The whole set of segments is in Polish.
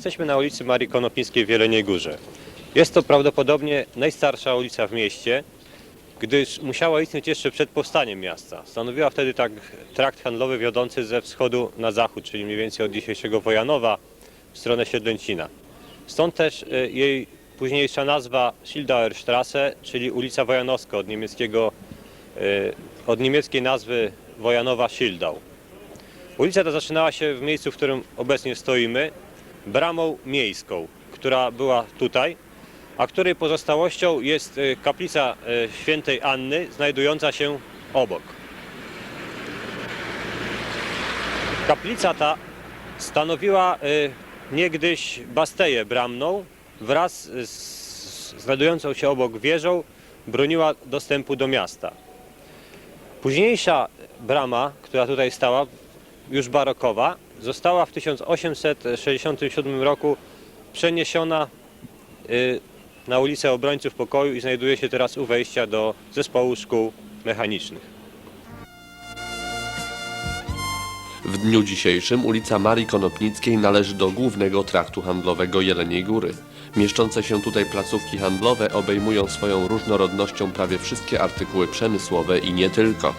Jesteśmy na ulicy Marii Konopnickiej w Jeleniej Górze. Jest to prawdopodobnie najstarsza ulica w mieście, gdyż musiała istnieć jeszcze przed powstaniem miasta. Stanowiła wtedy tak trakt handlowy wiodący ze wschodu na zachód, czyli mniej więcej od dzisiejszego Wojanowa w stronę Siedlęcina. Stąd też y, jej późniejsza nazwa Schildauer Straße, czyli ulica Wojanowska od niemieckiego, y, od niemieckiej nazwy Wojanowa Schildau. Ulica ta zaczynała się w miejscu, w którym obecnie stoimy, bramą miejską, która była tutaj, a której pozostałością jest y, kaplica y, świętej Anny, znajdująca się obok. Kaplica ta stanowiła y, niegdyś basteję bramną wraz z znajdującą się obok wieżą broniła dostępu do miasta. Późniejsza brama, która tutaj stała, już barokowa, została w 1867 roku przeniesiona y, na ulicę Obrońców Pokoju i znajduje się teraz u wejścia do zespołu szkół mechanicznych. W dniu dzisiejszym ulica Marii Konopnickiej należy do głównego traktu handlowego Jeleniej Góry. Mieszczące się tutaj placówki handlowe obejmują swoją różnorodnością prawie wszystkie artykuły przemysłowe i nie tylko.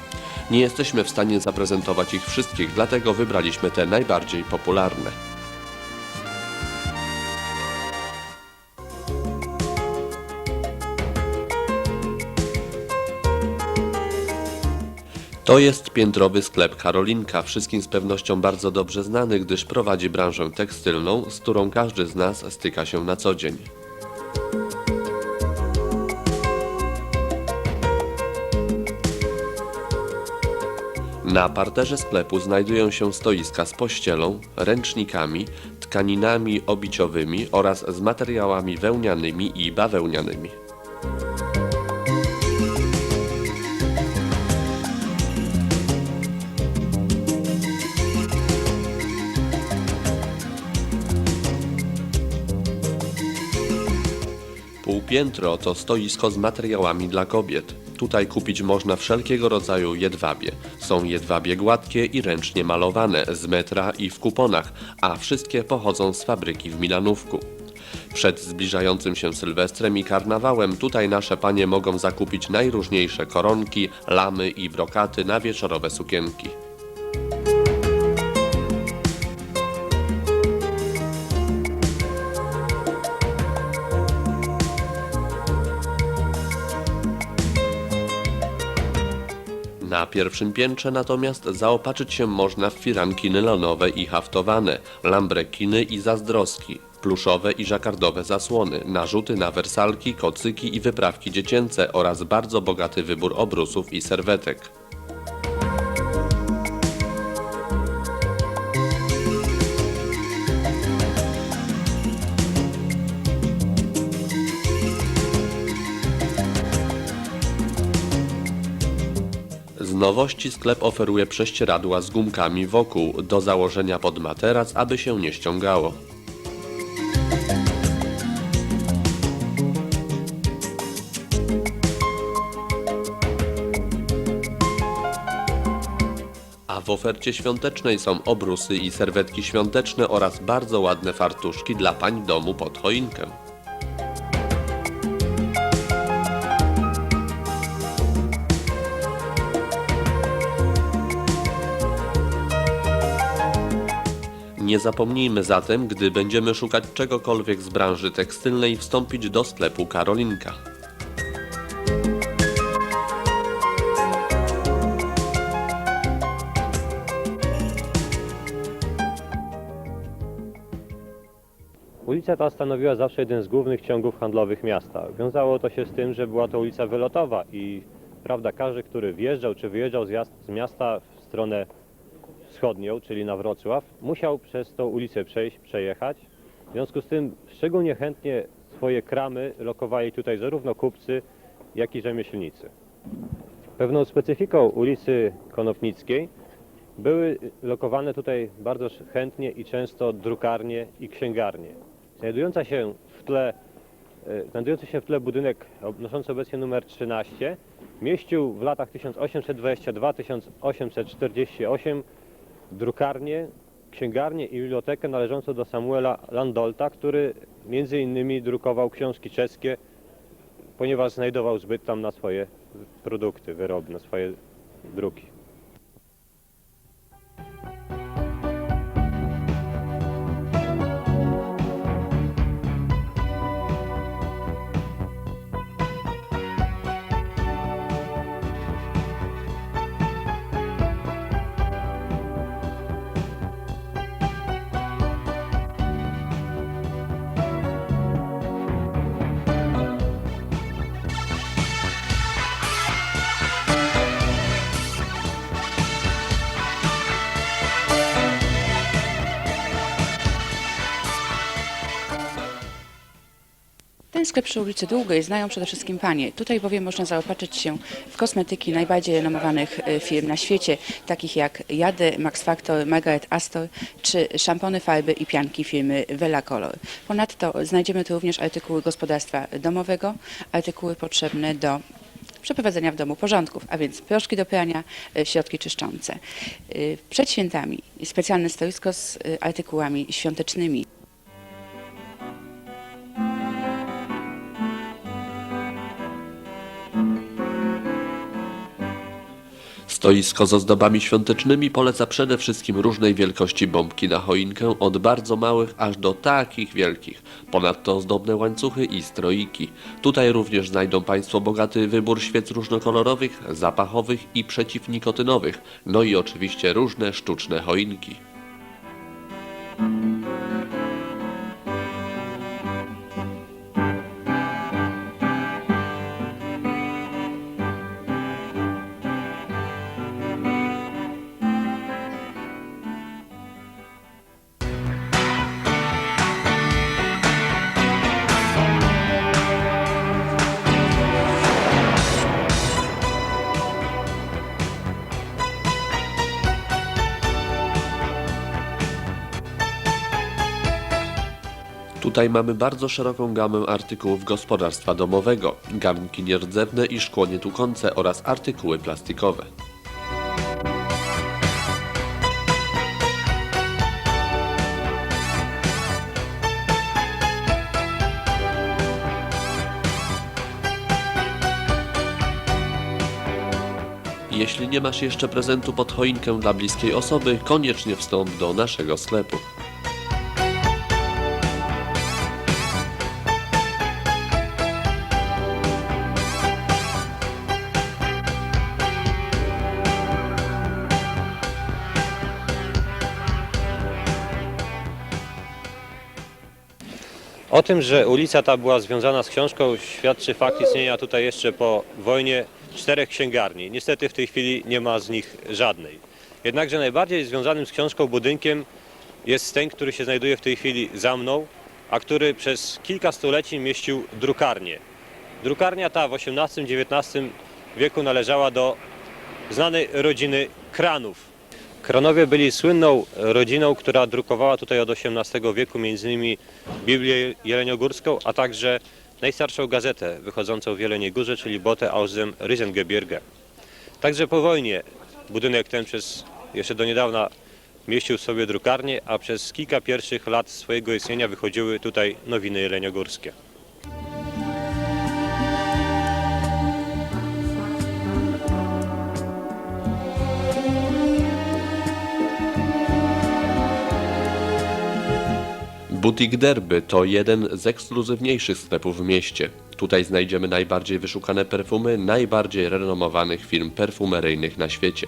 Nie jesteśmy w stanie zaprezentować ich wszystkich, dlatego wybraliśmy te najbardziej popularne. To jest piętrowy sklep Karolinka, wszystkim z pewnością bardzo dobrze znany, gdyż prowadzi branżę tekstylną, z którą każdy z nas styka się na co dzień. Na parterze sklepu znajdują się stoiska z pościelą, ręcznikami, tkaninami obiciowymi oraz z materiałami wełnianymi i bawełnianymi. Półpiętro to stoisko z materiałami dla kobiet. Tutaj kupić można wszelkiego rodzaju jedwabie. Są jedwabie gładkie i ręcznie malowane, z metra i w kuponach, a wszystkie pochodzą z fabryki w Milanówku. Przed zbliżającym się Sylwestrem i karnawałem tutaj nasze panie mogą zakupić najróżniejsze koronki, lamy i brokaty na wieczorowe sukienki. Pierwszym piętrze natomiast zaopatrzyć się można w firanki nylonowe i haftowane, lambrekiny i zazdroski, pluszowe i żakardowe zasłony, narzuty na wersalki, kocyki i wyprawki dziecięce oraz bardzo bogaty wybór obrusów i serwetek. Nowości sklep oferuje prześcieradła z gumkami wokół do założenia pod materac, aby się nie ściągało. A w ofercie świątecznej są obrusy i serwetki świąteczne oraz bardzo ładne fartuszki dla pań domu pod choinkę. Nie zapomnijmy zatem, gdy będziemy szukać czegokolwiek z branży tekstylnej, wstąpić do sklepu Karolinka. Ulica ta stanowiła zawsze jeden z głównych ciągów handlowych miasta. Wiązało to się z tym, że była to ulica wylotowa i prawda, każdy, który wjeżdżał czy wyjeżdżał z, miasta w stronę wschodnią, czyli na Wrocław, musiał przez tą ulicę przejść, przejechać. W związku z tym szczególnie chętnie swoje kramy lokowali tutaj zarówno kupcy, jak i rzemieślnicy. Pewną specyfiką ulicy Konopnickiej były lokowane tutaj bardzo chętnie i często drukarnie i księgarnie. Się w tle, e, znajdujący się w tle budynek noszący obecnie numer 13 mieścił w latach 1822-1848 drukarnię księgarnię i bibliotekę należącą do Samuela Landolta, który między innymi drukował książki czeskie, ponieważ znajdował zbyt tam na swoje produkty, wyroby, na swoje druki. Ten sklep przy ulicy Długiej znają przede wszystkim panie. Tutaj bowiem można zaopatrzyć się w kosmetyki najbardziej renomowanych e, firm na świecie, takich jak Jade, Max Factor, Margaret Astor, czy szampony, farby i pianki firmy Vela Color. Ponadto znajdziemy tu również artykuły gospodarstwa domowego, artykuły potrzebne do przeprowadzenia w domu porządków, a więc proszki do prania, e, środki czyszczące. E, Przed świętami specjalne stoisko z artykułami świątecznymi. Stoisko z ozdobami świątecznymi poleca przede wszystkim różnej wielkości bombki na choinkę, od bardzo małych aż do takich wielkich. Ponadto ozdobne łańcuchy i stroiki. Tutaj również znajdą Państwo bogaty wybór świec różnokolorowych, zapachowych i przeciwnikotynowych, no i oczywiście różne sztuczne choinki. Tutaj mamy bardzo szeroką gamę artykułów gospodarstwa domowego, garnki nierdzewne i szkło nietukące oraz artykuły plastikowe. Jeśli nie masz jeszcze prezentu pod choinkę dla bliskiej osoby, koniecznie wstąp do naszego sklepu. O tym, że ulica ta była związana z książką świadczy fakt istnienia tutaj jeszcze po wojnie czterech księgarni. Niestety w tej chwili nie ma z nich żadnej. Jednakże najbardziej związanym z książką budynkiem jest ten, który się znajduje w tej chwili za mną, a który przez kilka stuleci mieścił drukarnię. Drukarnia ta w XVIII-XIX wieku należała do znanej rodziny Kranów. Kranowie byli słynną rodziną, która drukowała tutaj od XVIII wieku m.in. Biblię Jeleniogórską, a także najstarszą gazetę wychodzącą w Jeleniej Górze, czyli Bote aus dem Riesengebirge. Także po wojnie budynek ten przez jeszcze do niedawna mieścił sobie drukarnię, a przez kilka pierwszych lat swojego istnienia wychodziły tutaj nowiny jeleniogórskie. Butik Derby to jeden z ekskluzywniejszych sklepów w mieście. Tutaj znajdziemy najbardziej wyszukane perfumy najbardziej renomowanych firm perfumeryjnych na świecie.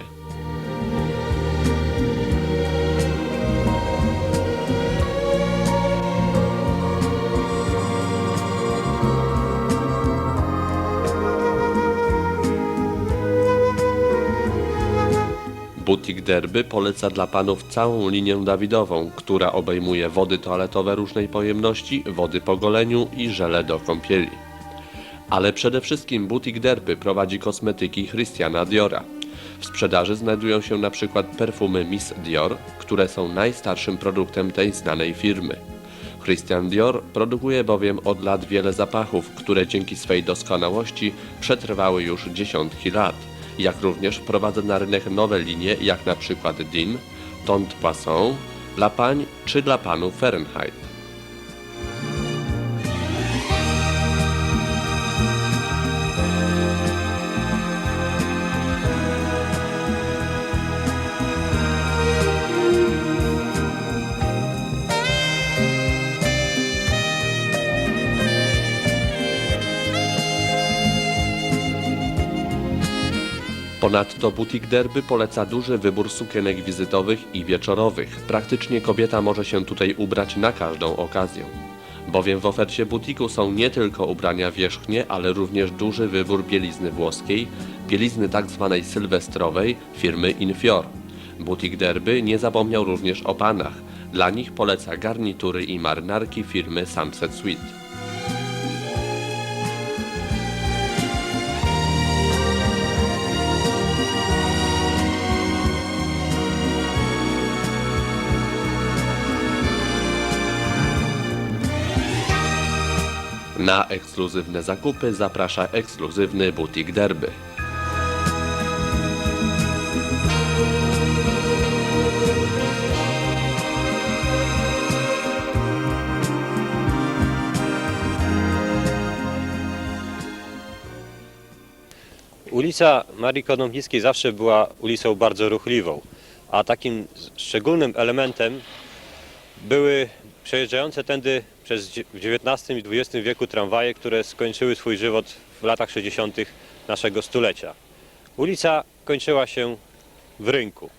Butik Derby poleca dla panów całą linię Dawidową, która obejmuje wody toaletowe różnej pojemności, wody po goleniu i żele do kąpieli. Ale przede wszystkim Butik Derby prowadzi kosmetyki Christiana Diora. W sprzedaży znajdują się na przykład perfumy Miss Dior, które są najstarszym produktem tej znanej firmy. Christian Dior produkuje bowiem od lat wiele zapachów, które dzięki swej doskonałości przetrwały już dziesiątki lat, jak również wprowadza na rynek nowe linie, jak na przykład Din, Tont Poisson, Dla pań czy dla panów Fahrenheit? Ponadto butik Derby poleca duży wybór sukienek wizytowych i wieczorowych. Praktycznie kobieta może się tutaj ubrać na każdą okazję. Bowiem w ofercie butiku są nie tylko ubrania wierzchnie, ale również duży wybór bielizny włoskiej, bielizny tzw. sylwestrowej firmy Infior. Butik Derby nie zapomniał również o panach. Dla nich poleca garnitury i marynarki firmy Sunset Suite. Na ekskluzywne zakupy zaprasza ekskluzywny butik Derby. Ulica Marii Konopnickiej zawsze była ulicą bardzo ruchliwą, a takim szczególnym elementem były przejeżdżające tędy przez w XIX i XX wieku tramwaje, które skończyły swój żywot w latach 60. naszego stulecia. Ulica kończyła się w rynku.